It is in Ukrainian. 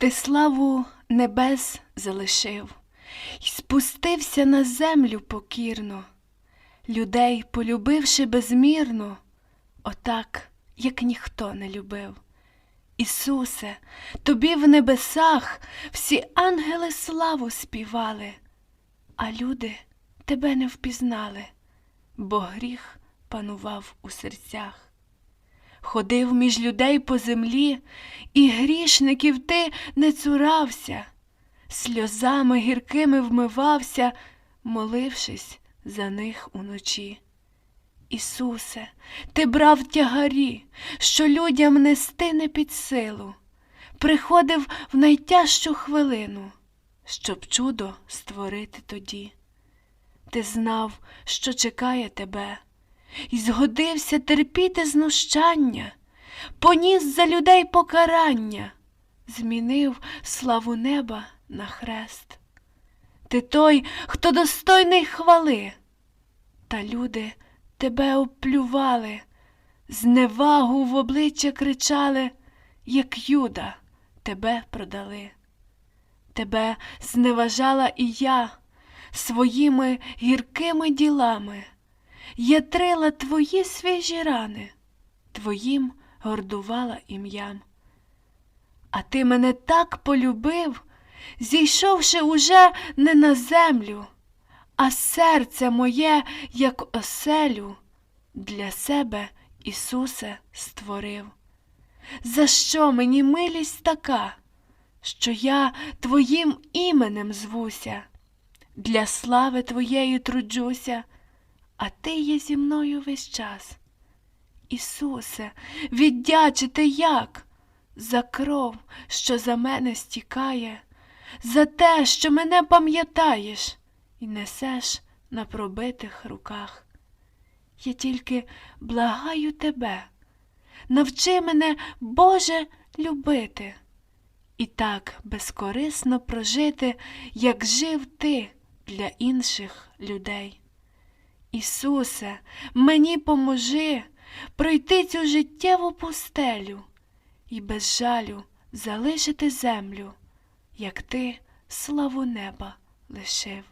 Ти славу небес залишив й спустився на землю покірно, людей полюбивши безмірно, отак, як ніхто не любив. Ісусе, тобі в небесах всі ангели славу співали, а люди тебе не впізнали, бо гріх панував у серцях. Ходив між людей по землі, і грішників ти не цурався, сльозами гіркими вмивався, молившись за них уночі. Ісусе, ти брав тягарі, що людям нести не під силу, приходив в найтяжчу хвилину, щоб чудо створити тоді. Ти знав, що чекає тебе, і згодився терпіти знущання, поніс за людей покарання, змінив славу неба на хрест. Ти той, хто достойний хвали, та люди тебе оплювали, зневагу в обличчя кричали, як юда тебе продали. Тебе зневажала і я своїми гіркими ділами, ятрила твої свіжі рани, твоїм гордувала ім'ям. А ти мене так полюбив, зійшовши уже не на землю, а серце моє, як оселю, для себе Ісусе створив. За що мені милість така, що я Твоїм іменем звуся, для слави Твоєї труджуся, а Ти є зі мною весь час. Ісусе, віддячити як? За кров, що за мене стікає, за те, що мене пам'ятаєш і несеш на пробитих руках. Я тільки благаю тебе, навчи мене, Боже, любити і так безкорисно прожити, як жив ти для інших людей. Ісусе, мені поможи пройти цю життєву пустелю і без жалю залишити землю, як ти славу неба лишив.